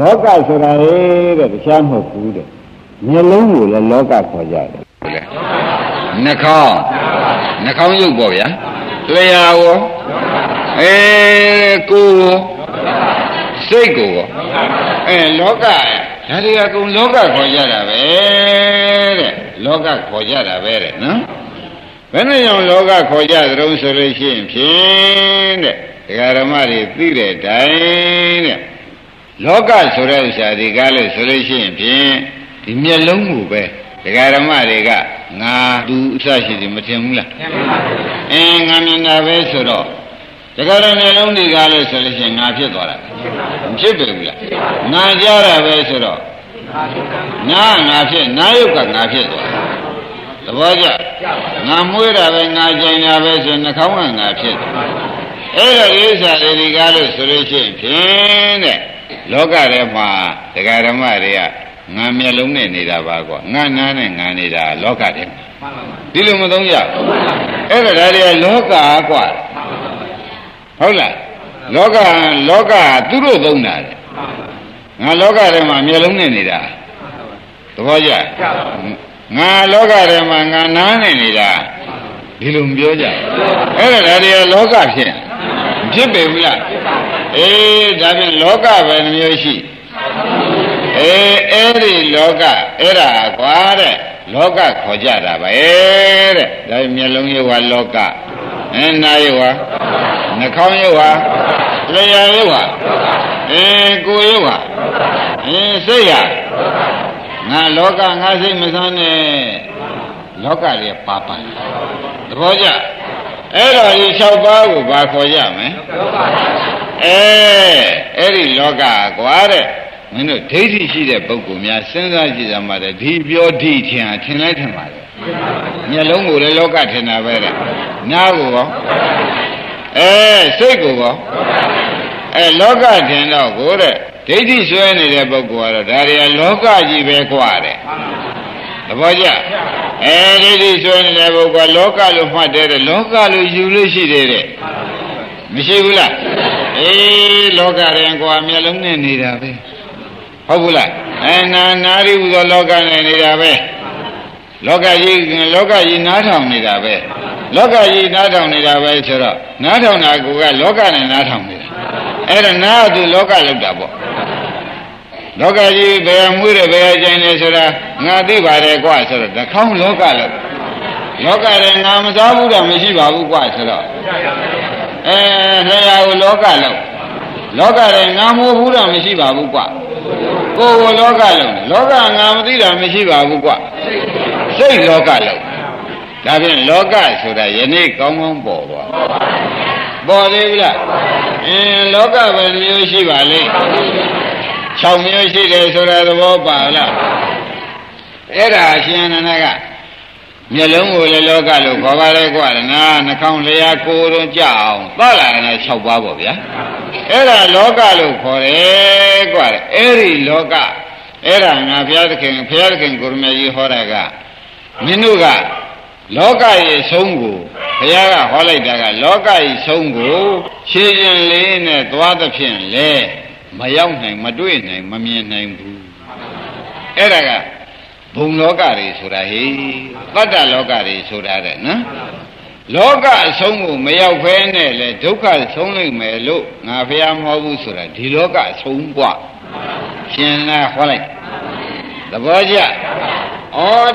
လောကဆိုတာလေတဲ့တရားမဟုတ်ဘူးတဲ့မျက်လုံးကိုလည်းလောကခေါ်ကြတယ်ဟုတ်လေနှာခေါင်းနှာခေါင်းရုပ်ပေါ့ဗျာလျှာရောအဲကိုယ်ရောစိတ်ကိုရောအဲလောကဒါတွေကကုံလောကခေါ်ကြတာပဲတဲ့လောကခေါ်ကြတာပဲတဲ့နော်ဘယ်နဲ့ကြောင့်လောကခေါ်ကြသတုံးဆိုလို့ရှိရင်ဖြင့်တဲ့ဒကာဓမ္မတွေသိတဲ့တိုင်တဲ့ လောကဆိုတဲ့ဥစ္စာဒီကားလို့ဆိုလို့ရှိရင်ဖြင့်ဒီမျက်လုံးကိုပဲဒကာဓမ္မတွေကငါသူအစရှိတယ်မထင်ဘူးလားအင်းငါမြင်တာပဲဆိုတော့ဒကာရမျက်လုံးဒီကားလို့ဆိုလို့ရှိရင်ငါဖြစ်သွားတာမဖြစ်ပြီဘူးလားငါကြားတာပဲဆိုတော့နာငါဖြစ်နာယုတ်ကငါဖြစ်သွားတယ်သဘောကျငါမွေးတာပဲငါကြိုင်တာပဲဆိုနှာခေါင်းကငါဖြစ်တယ်အဲ့တော့ဒီဥစ္စာတွေဒီကားလို့ဆိုလို့ရှိရင်ဖြင့်တဲ့ လောကထဲမှာဒကာဓမ္မတွေကငါမျက်လုံးနဲ့နေတာပါကွာငါနားနဲ့ငါနေတာလောကထဲမှာဒီလိုမသုံးရဘူးအဲ့တော့ဒါတွေကလောကကွာဟုတ်လားလောကလောကသူတို့သုံးတာတဲ့ငါလောကထဲမှာမျက်လုံးနဲ့နေတာသဘောကျငါလောကထဲမှာငါနားနဲ့နေတာဒီလိုမပြောကြအဲ့ဒါဒါတွေကလောကဖြစ်ဖြစ်ပေဘူးလား အေးဒါဖြင့်လောကပဲနှမျိုးရှိအေးအဲ့ဒီလောကအဲ့ဒါကွာတဲ့လောကခေါ်ကြတာပဲတဲ့ဒါမျက်လုံးရောလောကအဲနာရောနှာခေါင်းရောလျှာရောအဲကိုယ်ရောအဲစိတ်ရငါလောကငါစိတ်မစမ်းနဲ့လောကတွေပါပါသဘောကျ အဲ့တော့ဒီ၆ပါးကိုဘာခေါ်ကြမလဲအဲအဲ့ဒီလောကကွာတဲ့မင်းတို့ဒိဋ္ဌိရှိတဲ့ပုဂ္ဂိုလ်များစဉ်းစားကြည့်ကြမှာတဲ့ဒီပြောဒိထင်ထင်လိုက်ထင်ပါလေမျက်လုံးကိုလည်းလောကထင်တာပဲတဲ့နားကိုရောအဲစိတ်ကိုရောအဲလောကထင်တော့ကိုတဲ့ဒိဋ္ဌိဆွဲနေတဲ့ပုဂ္ဂိုလ်ကတော့ဒါတွေကလောကကြီးပဲกว่าတဲ့သဘောကျ အဲဒီဒီဆိုနေတဲ့ပုဂ္ဂိုလ်လောကလို့မှတ်တယ်တဲ့လောကလို့ယူလို့ရှိတယ်တဲ့မရှိဘူးလားအေးလောကရင်ကွာမျက်လုံးနဲ့နေတာပဲဟုတ်ဘူးလားအဲနာနာရီဟူသောလောကနဲ့နေတာပဲလောကကြီးလောကကြီးနားထောင်နေတာပဲလောကကြီးနားထောင်နေတာပဲဆိုတော့နားထောင်တာကလောကနဲ့နားထောင်နေတာအဲ့ဒါနားကသူလောကလောက်တာပေါ့ လောကကြီးဘယ်မွေးတယ်ဘယ်ကျင်တယ်ဆိုတာငါသိပါတယ်ကွာဆိုတော့တခေါင်းလောကလောက်လောကရင်ငါမစားဘူးတော့မရှိပါဘူးကွာဆိုတော့အဲလျှာကိုလောကလောက်လောကရင်ငါမိုးဘူးတော့မရှိပါဘူးကွာကိုယ်ကိုလောကလောက်လောကငါမသိတာမရှိပါဘူးကွာစိတ်လောကလောက်ဒါဖြင့်လောကဆိုတာယနေ့ကောင်းကောင်းပေါ်သွားပေါ်သေးဘူးလားအင်းလောကဘယ်မျိုးရှိပါလိမ့် 6မျိုးရှိတယ်ဆိုတာသဘောပါလားအဲ့ဒါအရှင်အနန္ဒကမျက်လုံးကိုလည်းလောကလို့ခေါ်ပါလေကွာနာနှာခေါင်းလျှာကိုယ်တို့ကြအောင်သလာရဏ6ပါးပေါ့ဗျာအဲ့ဒါလောကလို့ခေါ်တယ်ကွာအဲ့ဒီလောကအဲ့ဒါငါဘုရားသခင်ဘုရားသခင်ကိုရမေကြီးဟောတာကမင်းတို့ကလောကရဲ့ဆုံးကိုဘုရားကဟောလိုက်တာကလောကရဲ့ဆုံးကိုရှင်းရှင်းလေးနဲ့သွားသဖြင့်လေ မရောက်နိုင်မတွေ့နိုင်မမြင်နိုင်ဘူးအဲ့ဒါကဘုံလောကတွေဆိုတာဟေးတတ္တလောကတွေဆိုတာတဲ့နော်လောကအဆုံးကိုမရောက်ဖဲနဲ့လေဒုက္ခဆုံးလိမ့်မယ်လို့ငါဖះမဟုတ်ဘူးဆိုတာဒီလောကအဆုံးกว่าရှင်နာဟောလိုက်သဘောကျဩ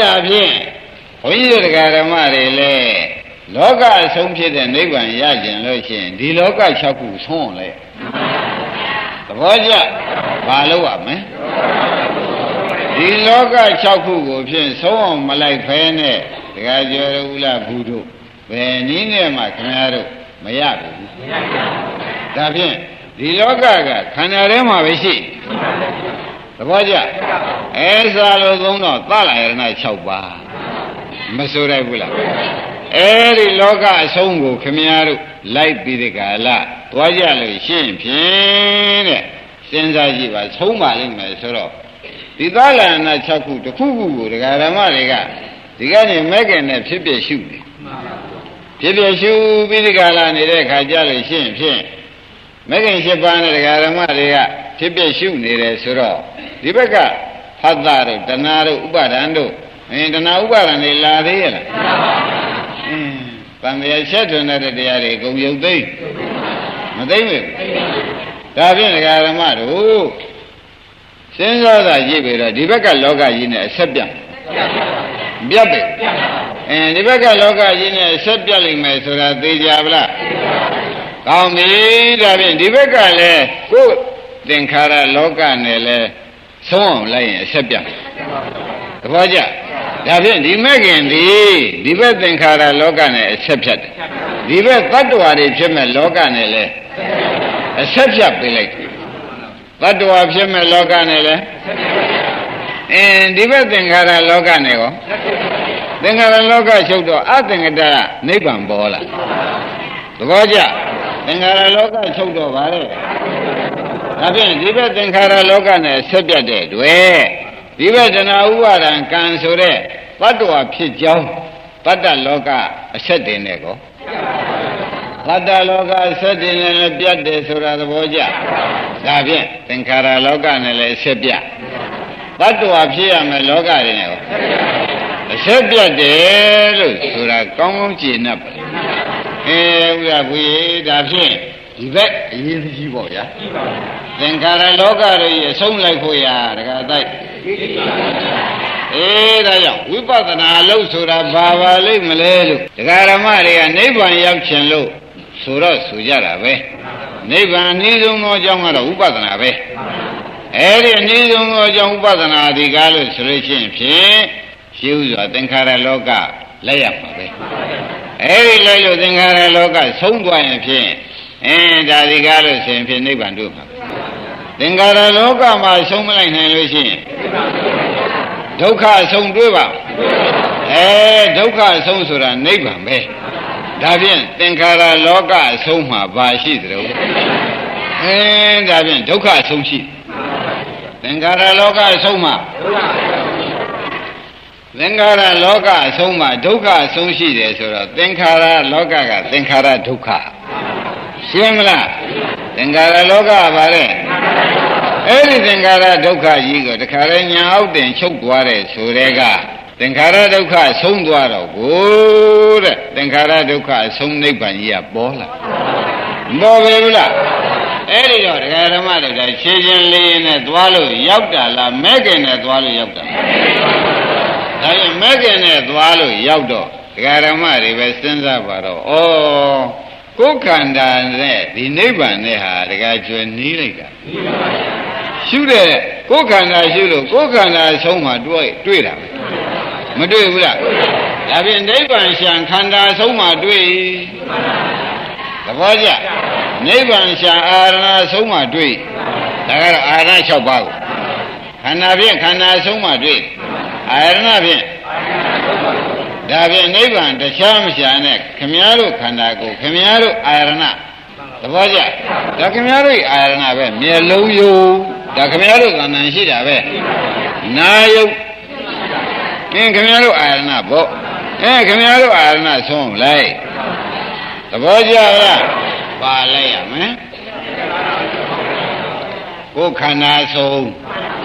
ဒါဖြင့်ဘုန်းကြီးတို့တရားဓမ္မတွေလည်းလောကအဆုံးဖြစ်တဲ့နိဗ္ဗာန်ရကျင်လို့ရှိရင်ဒီလောက၆ခုဆုံးလေ သဘောကျဘာလို့ရမလဲဒီလောက6ခုကိုဖြင့်ဆုံးအောင်မလိုက်ဖဲနဲ့တခါကျော်ရဦးလားဘူးတို့ဘယ်နည်းနဲ့မှခင်ဗျားတို့မရဘူးဒါဖြင့်ဒီလောကကခန္ဓာထဲမှာပဲရှိသဘောကျအဲစားလို့သုံးတော့သလာရဏ6ပါးမဆိုရဘူးလား အဲဒီလောကအဆုံးကိုခင်ဗျားတို့လိုက်ပြီးဒီကလာသွားကြလို့ရှင်းဖြင့်တဲ့စဉ်းစားကြည့်ပါဆုံးပါလိမ့်မယ်ဆိုတော့ဒီသလနာ6ခုတစ်ခုခုကိုဒကာဓမ္မတွေကဒီကနေ့မဲ့ခင်နဲ့ဖြစ်ဖြစ်ရှုတယ်ဖြစ်ဖြစ်ရှုပြီးဒီကလာနေတဲ့ခါကြလို့ရှင်းဖြင့်မဲ့ခင်7ပါးနဲ့ဒကာဓမ္မတွေကဖြစ်ဖြစ်ရှုနေတယ်ဆိုတော့ဒီဘက်ကဖတ်တာတို့တဏှာတို့ဥပါဒံတို့အင်းတဏှာဥပါဒံတွေလာသေးရဲ့လား အင်းဗံမြဆက်ထွန်းတဲ့တရားတွေအကုန်ရုပ်သိမ်းမသိမ့်ဘူးဒါဖြင့်ဒကာရမတို့စဉ်းစားတာကြည့်ပြီးတော့ဒီဘက်ကလောကကြီးနဲ့အဆက်ပြတ်ပြတ်ပဲအဲဒီဘက်ကလောကကြီးနဲ့အဆက်ပြတ်လိမ့်မယ်ဆိုတာသိကြပါလားကောင်းပြီဒါဖြင့်ဒီဘက်ကလည်းကိုယ်သင်္ခါရလောကနဲ့လည်းဆုံးအောင်လိုက်ရင်အဆက်ပြတ်သဘောကျ ဒါဖြင့်ဒီမဲ့ခင်ဒီဒီဘက်သင်္ခါရလောကနဲ့အဆက်ဖြတ်တယ်ဒီဘက်တ attva တွေဖြစ်မဲ့လောကနဲ့လည်းအဆက်ဖြတ်ပေးလိုက်တယ်တ attva ဖြစ်မဲ့လောကနဲ့လည်းအင်းဒီဘက်သင်္ခါရလောကနဲ့ရောသင်္ခါရလောကချုပ်တော့အသင်္ကတနိဗ္ဗာန်ပေါ်လာသဘောကျသင်္ခါရလောကချုပ်တော့ဗါလေဒါဖြင့်ဒီဘက်သင်္ခါရလောကနဲ့ဆက်ပြတ်တဲ့တွေ့ ဒီဘက်တဏှာဥပါဒံကံဆိုတဲ့တ attva ဖြစ်ကြောင်းတတ္တလောကအဆက်တင်တဲ့ကောတတ္တလောကအဆက်တင်နဲ့လည်းပြတ်တယ်ဆိုတာသဘောကျဒါဖြင့်သင်္ခါရလောကနဲ့လည်းဆက်ပြတ်တ attva ဖြစ်ရမယ်လောကတွေနဲ့ကောအဆက်ပြတ်တယ်လို့ဆိုတာကောင်းကောင်းကြည်납ပါအဲဥရဘူးရေဒါဖြင့်ဒီဘက်အရေးကြီးပေါ့ဗျာသင်္ခါရလောကတွေအဆုံးလိုက်ဖို့ရတခါတိုက် အေးဒါကြောင့်ဝိပဿနာလို့ဆိုတာဘာပါလိမ့်မလဲလို့တရားဓမ္မတွေကနိဗ္ဗာန်ရောက်ခြင်းလို့ဆိုတော့ဆိုကြတာပဲနိဗ္ဗာန်အနည်းဆုံးသောအကြောင်းကတော့ဝိပဿနာပဲအဲ့ဒီအနည်းဆုံးသောအကြောင်းဝိပဿနာဒီကားလို့ဆိုလို့ရှိရင်ဖြင့်ရှိဥစွာသင်္ခါရလောကလက်ရမှာပဲအဲ့ဒီလိုက်လို့သင်္ခါရလောကဆုံးသွားရင်ဖြင့်အင်းဒါဒီကားလို့ဆိုရင်ဖြင့်နိဗ္ဗာန်တို့မှာ သင်္ခါရလောကမှာဆုံးမလိုက်နိုင်လို့ရှိရင်ဒုက္ခအဆုံးတွေ့ပါအဲဒုက္ခအဆုံးဆိုတာနိဗ္ဗာန်ပဲဒါဖြင့်သင်္ခါရလောကအဆုံးမှာဘာရှိသလဲအဲဒါဖြင့်ဒုက္ခအဆုံးရှိသင်္ခါရလောကအဆုံးမှာသင်္ခါရလောကအဆုံးမှာဒုက္ခအဆုံးရှိတယ်ဆိုတော့သင်္ခါရလောကကသင်္ခါရဒုက္ခရှင်းမလားသင်္ခါရလောကကဘာလဲ အဲ့ဒီသင်္ခါရဒုက္ခကြီးကိုတခါလဲညာအောက်တင်ချုပ်သွားတယ်ဆိုတဲ့ကသင်္ခါရဒုက္ခဆုံးသွားတော့ကိုတဲ့သင်္ခါရဒုက္ခအဆုံးနိဗ္ဗာန်ကြီးကပေါ်လာမပေါ်ပဲဘူးလားအဲ့ဒီတော့ဒကာဓမ္မတွေကရှင်းရှင်းလေးလေးနဲ့သွားလို့ရောက်တာလားမဲခင်နဲ့သွားလို့ရောက်တာဒါရင်မဲခင်နဲ့သွားလို့ရောက်တော့ဒကာဓမ္မတွေပဲစဉ်းစားပါတော့ဩကိုယ်ခန္ဓာနဲ့ဒီနိဗ္ဗာန်နဲ့ဟာဒကာကျွယ်နီးလိုက်တာ ရှုတဲ့ကိုယ်ခန္ဓာရှုလို့ကိုယ်ခန္ဓာဆုံးမှတွေ့တွေ့တာပဲမတွေ့ဘူးလားဒါဖြင့်နိဗ္ဗာန်ရှံခန္ဓာဆုံးမှတွေ့သဘောကျနိဗ္ဗာန်ရှံအာရဏဆုံးမှတွေ့ဒါကတော့အာရဏ6ပါးကိုခန္ဓာဖြင့်ခန္ဓာဆုံးမှတွေ့အာရဏဖြင့်ဒါဖြင့်နိဗ္ဗာန်တခြားမရှာနဲ့ခမည်းတော်ခန္ဓာကိုခမည်းတော်အာရဏသဘောကျဒါခမည်းတော်အာရဏပဲမျက်လုံးယုံ ဒါခမည်းတော်ကံတန်ရှိတာပဲနာယုတ်ကင်းခမည်းတော်အာရဏပေါ့အဲခမည်းတော်အာရဏဆုံးလိုက်သဘောကျလားပါလိုက်ရမယ်ကိုယ်ခန္ဓာဆုံး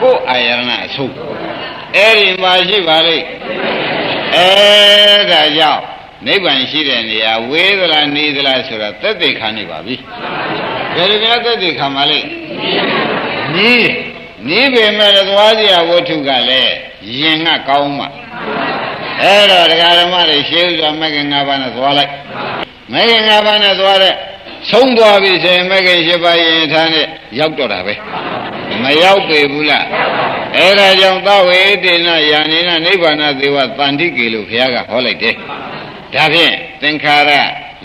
ကိုယ်အာရဏဆုံးအဲ့ဒီမှာရှိပါလိမ့်အဲဒါကြောင့်နိဗ္ဗာန်ရှိတဲ့နေရာဝေးသလားနေသလားဆိုတာသက်သေခံနေပါပြီဘယ်လိုများသက်သေခံပါလိမ့် နီးနီးပေမဲ့သွားစရာဝတ္ထုကလည်းရင်ကကောင်းမှအဲ့တော့တရားဓမ္မတွေရှင်းဥစွာမဂ္ဂင်၅ပါးနဲ့သွားလိုက်မဂ္ဂင်၅ပါးနဲ့သွားတဲ့ဆုံးသွားပြီဆိုရင်မဂ္ဂင်၈ပါးရင်ထားနဲ့ရောက်တော့တာပဲမရောက်ပေဘူးလားအဲဒါကြောင့်သဝေတေနယာနေနနိဗ္ဗာန်သေဝတန်တိကေလို့ဘုရားကဟောလိုက်တယ်ဒါဖြင့်သင်္ခါရ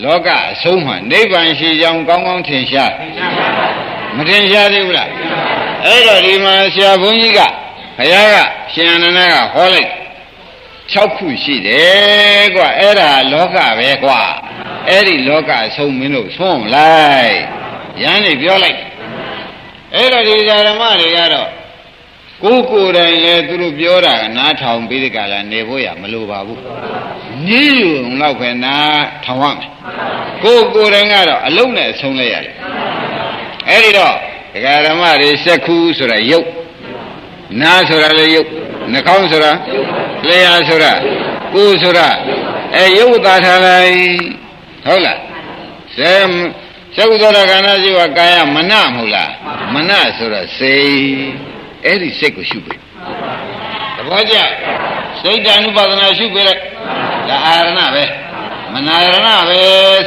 လောကအဆုံးမှနိဗ္ဗာန်ရှိကြောင်းကောင်းကောင်းထင်ရှား မထင်ရှားသေးဘူးလားအဲ့တော့ဒီမှာဆရာဘုန်းကြီးကဘုရားကရှင်အနန္ဒကဟောလိုက်6ခုရှိတယ်ကွအဲ့ဒါလောကပဲကွအဲ့ဒီလောကအဆုံးမင်းတို့ဆုံးလိုက်ရန်နေပြောလိုက်အဲ့တော့ဒီဓမ္မတွေကတော့ကိုယ်ကိုယ်တိုင်လည်းသူတို့ပြောတာကနားထောင်ပြီးဒီကလာနေဖို့ရမလိုပါဘူးနီးယူတော့ပဲနားထောင်ရမယ်ကိုယ်ကိုယ်တိုင်ကတော့အလုံးနဲ့အဆုံးလိုက်ရတယ် အဲ့ဒီတော့ဒကာဓမ္မတွေစက်ခုဆိုတာယုတ်နားဆိုတာလည်းယုတ်နှာခေါင်းဆိုတာလျှာဆိုတာကိုယ်ဆိုတာအဲယုတ်သားထားလိုက်ဟုတ်လားဇေသကုသောတာခန္ဓာရှိဝကာယမနမဟုတ်လားမနဆိုတော့စိတ်အဲ့ဒီစိတ်ကိုရှုပြီသဘောကျစိတ်တ ानु ပါဒနာရှုပြီလိုက်ဒါအာရဏပဲမနာရဏပဲ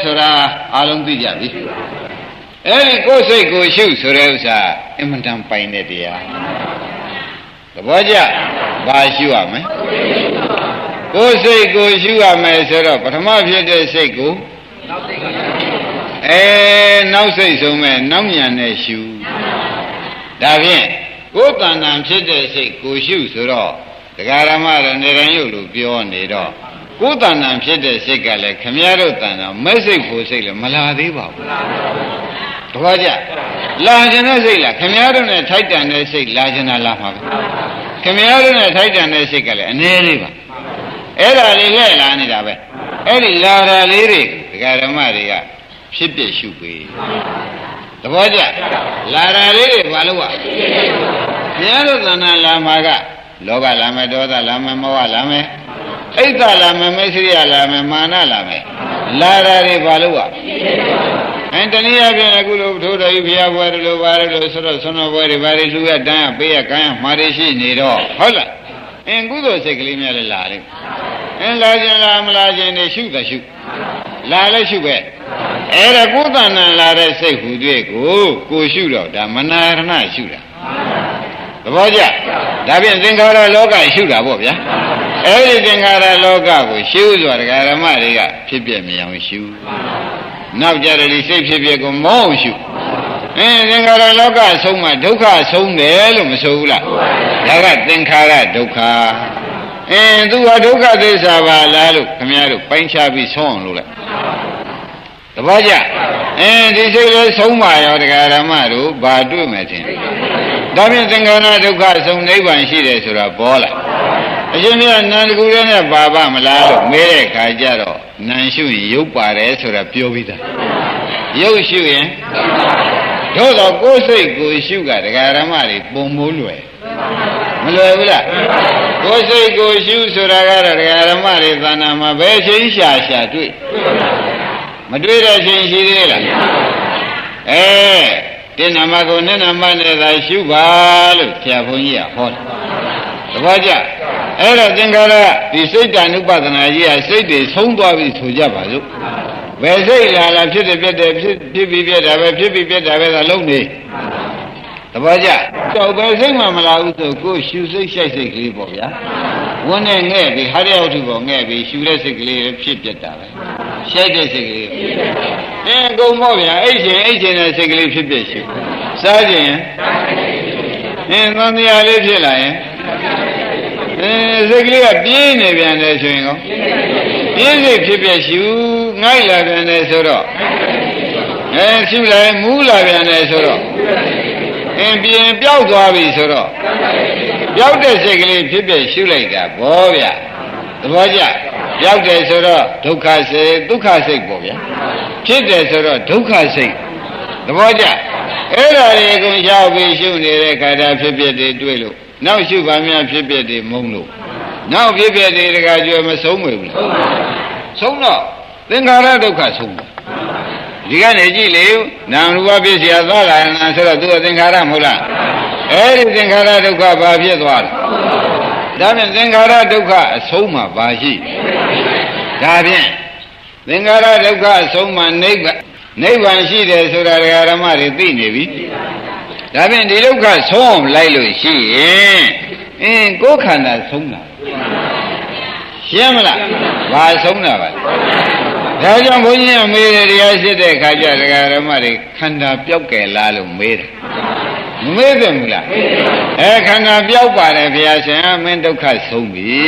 ဆိုတာအလုံးသိကြပြီ အဲ့ဒီကိုယ်စိတ်ကိုရှုဆိုတဲ့ဥစ္စာအင်မတန်ပိုင်တဲ့တရားသဘောကျဘာရှုရမလဲကိုယ်စိတ်ကိုရှုရမယ်ဆိုတော့ပထမဖြစ်တဲ့စိတ်ကိုအဲနောက်စိတ်ဆုံးမဲ့နောက်ညာနဲ့ရှုဒါဖြင့်ကိုယ်တဏ္ဍာဖြစ်တဲ့စိတ်ကိုရှုဆိုတော့တရားဓမ္မတော့နေရန်ရုပ်လို့ပြောနေတော့ကိုယ်တဏ္ဍာဖြစ်တဲ့စိတ်ကလည်းခမည်းတော်တဏ္ဍာမဲ့စိတ်ဖို့စိတ်လည်းမလာသေးပါဘူး တခါကြလာခြင်းတဲ့စိတ်လားခမည်းတော်နဲ့ထိုက်တန်တဲ့စိတ်လာခြင်းလားလာမှာပဲခမည်းတော်နဲ့ထိုက်တန်တဲ့စိတ်ကလည်းအနည်းလေးပါအဲ့ဒါလေးလဲလာနေတာပဲအဲ့ဒီလာတာလေးတွေဒကာဓမ္မတွေကဖြစ်ပြရှုပေသဘောကျလာတာလေးတွေဘာလို့ ਆ ဘုရားတို့သဏ္ဍာန်လာမှာကလောဘလာမယ်ဒေါသလာမယ်မောဟလာမယ်အိတ်တလာမယ်မိစ္ဆရိယလာမယ်မာနလာမယ် လာတာတွေဘာလို့ ਆ အဲတနည်းအားဖြင့်အခုလိုထိုးတော်ကြီးဘုရားဘွယ်လိုပါတယ်လို့ဆိုတော့ဆွမ်းတော်ဘွယ်တွေဘာတွေလူရတန်းရပေးရကမ်းရမှာတွေရှိနေတော့ဟုတ်လားအင်းကုသိုလ်စိတ်ကလေးများလည်းလာတယ်အင်းလာခြင်းလားမလာခြင်းနေရှုတယ်ရှုလာလည်းရှုပဲအဲ့ဒါကိုယ်တဏ္ဍာလာတဲ့စိတ်ဟူတွေ့ကိုကိုရှုတော့ဒါမနာရဏရှုတာ သဘောကျဒါဖြင့်သင်္ခါရလောကရှုတာပေါ့ဗျာအဲ့ဒီသင်္ခါရလောကကိုရှုဆိုတာဒကာရမတွေကဖြစ်ပြမြင်အောင်ရှုနောက်ကြတယ်ဒီစိတ်ဖြစ်ပြကိုမောအောင်ရှုအင်းသင်္ခါရလောကဆုံးမှဒုက္ခဆုံးတယ်လို့မဆိုဘူးလားဒါကသင်္ခါရဒုက္ခအင်းသူဟာဒုက္ခသစ္စာပါလားလို့ခင်ဗျားတို့ပိုင်းခြားပြီးဆုံးအောင်လုပ်လိုက် တပည့်ကြအင်းဒီစိတ်လေးဆုံးပါရောတရားဓမ္မတို့ဘာတွေ့မယ်ထင်ဒါဖြင့်သင်္ခါရဒုက္ခဆုံးနိဗ္ဗာန်ရှိတယ်ဆိုတာပေါ်လာအရှင်မြတ်နန္ဒကူရဲနဲ့ပါပါမလားလို့မေးတဲ့ခါကျတော့နန်ရှုရင်ရုပ်ပါတယ်ဆိုတာပြောပြီးသားရုပ်ရှုရင်တို့တော့ကိုယ်စိတ်ကိုရှုကတရားဓမ္မတွေပုံမိုးလွယ်မလွယ်ဘူးလားကိုယ်စိတ်ကိုရှုဆိုတာကတော့တရားဓမ္မတွေသာနာမှာဘယ်ချိန်ရှာရှာတွေ့ မတွေ့တဲ့ချိန်ရှိသေးလားအဲတင်းနာမကိုနဲ့နာမနဲ့သာရှုပါလို့ဆရာဘုန်းကြီးကဟောတယ်သဘောကျအဲ့တော့သင်္ခါရဒီစိတ်တ ानु ပဒနာကြီးကစိတ်တွေဆုံးသွားပြီဆိုကြပါစို့ဘယ်စိတ်လာလာဖြစ်တယ်ပြက်တယ်ဖြစ်ဖြစ်ပြီးပြက်တာပဲဖြစ်ပြီးပြက်တာပဲသာလုံးနေသဘောကျတော့ဘယ်စိတ်မှမလာဘူးဆိုကိုယ်ရှူစိတ်ရှိုက်စိတ်ကလေးပေါ့ဗျာဝန်းနဲ့ငဲ့ပြီးဟာရရောက်ထုပေါ်ငဲ့ပြီးရှူတဲ့စိတ်ကလေးဖြစ်ပြက်တာပဲ ရှိုက်တဲ့စိတ်ကလေးအဲအကုန်ပေါ့ဗျာအဲ့ရှင်အဲ့ရှင်တဲ့စိတ်ကလေးဖြစ်ပြက်ရှူစားခြင်းအင်းသံတရားလေးဖြစ်လာရင်အဲစိတ်ကလေးကပြင်းနေပြန်တယ်ဆိုရင်ကောပြင်းစိတ်ဖြစ်ပြက်ရှူငိုက်လာပြန်တယ်ဆိုတော့အဲရှူလိုက်မူးလာပြန်တယ်ဆိုတော့အင်းပြင်ပျောက်သွားပြီဆိုတော့ပျောက်တဲ့စိတ်ကလေးဖြစ်ဖြစ်ရှုလိုက်တာဘောဗျသဘောကျ ရောက်တယ်ဆိုတော့ဒုက္ခစိတ်ဒုက္ခစိတ်ပေါ့ဗျာဖြစ်တယ်ဆိုတော့ဒုက္ခစိတ်သဘောကျအဲ့ဒါတွေကိုရောက်ပြီးရှုနေတဲ့ခန္ဓာဖြစ်ဖြစ်တွေတွေ့လို့နောက်ရှုပါများဖြစ်ဖြစ်တွေမုံလို့နောက်ဖြစ်ဖြစ်တွေတခါကျွယ်မဆုံးမွေဘူးဆုံးတော့သင်္ခါရဒုက္ခဆုံးတယ်ဒီကနေကြည့်လေနာမ်ရူပပစ္စယသာလနာဆိုတော့သူကသင်္ခါရမဟုတ်လားအဲ့ဒီသင်္ခါရဒုက္ခဘာဖြစ်သွားလဲ ဒါဖြင့်သင်္ခါရဒုက္ခအဆုံးမှာဘာရှိဒါဖြင့်သင်္ခါရဒုက္ခအဆုံးမှာနိဗ္ဗာန်နိဗ္ဗာန်ရှိတယ်ဆိုတာဓမ္မတွေသိနေပြီဒါဖြင့်ဒီဒုက္ခဆုံးအောင်လိုက်လို့ရှိရင်အင်းကိုယ်ခန္ဓာဆုံးတာရှင်းမလားဘာဆုံးတာပါလဲ ဒါကြောင့်ဘုန်းကြီးကမေးတယ်တရားရှိတဲ့ခါကျတရားဓမ္မတွေခန္ဓာပြောက်ကယ်လားလို့မေးတယ်မမေးတယ်မလားအဲခန္ဓာပြောက်ပါတယ်ဘုရားရှင်မင်းဒုက္ခဆုံးပြီ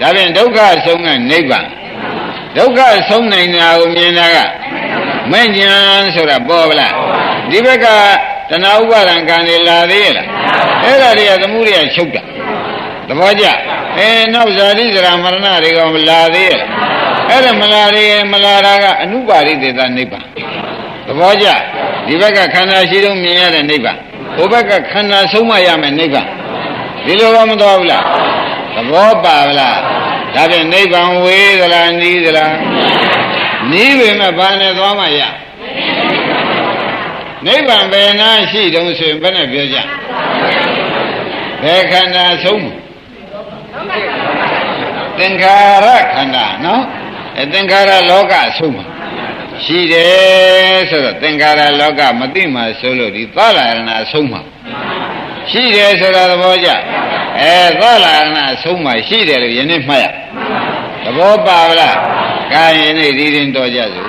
ဒါဖြင့်ဒုက္ခဆုံးကနိဗ္ဗာန်ဒုက္ခဆုံးနိုင်တာကိုမြင်တာကမဲ့ညာဆိုတာပေါ်ဗလားဒီဘက်ကတဏှာဥပါဒံကံတွေလာသေးရဲ့လားအဲ့ဒါတွေကသမှုတွေကချုပ်တာသဘောကျအဲနောက်ဇာတိဇရာမရဏတွေကမလာသေးရဲ့လား အဲ့ဒါမလာတွေမလာတာကအနုပါရိသေသနိဗ္ဗာန်သဘောကျဒီဘက်ကခန္ဓာရှိတော့မြင်ရတဲ့နိဗ္ဗာန်ဟိုဘက်ကခန္ဓာဆုံးမရမယ်နိဗ္ဗာန်ဒီလိုတော့မတော်ဘူးလားသဘောပါဗလားဒါဖြင့်နိဗ္ဗာန်ဝေးသလားနီးသလားနီးပေမဲ့ဘာနဲ့သွားမှရနိဗ္ဗာန်ဘယ်နာရှိတုံးဆိုရင်ဘယ်နဲ့ပြောကြဘယ်ခန္ဓာဆုံးမသင်္ခါရခန္ဓာနော် အဲသင်္ခါရလောကဆုံးမရှိတယ်ဆိုတော့သင်္ခါရလောကမသိမှဆိုလို့ဒီသလရဏဆုံးမှာရှိတယ်ဆိုတာသဘောကျအဲသလရဏဆုံးမှာရှိတယ်လို့ယနေ့မှတ်ရသဘောပါဗလားကာယနေ့ဒီရင်တော်ကြစို့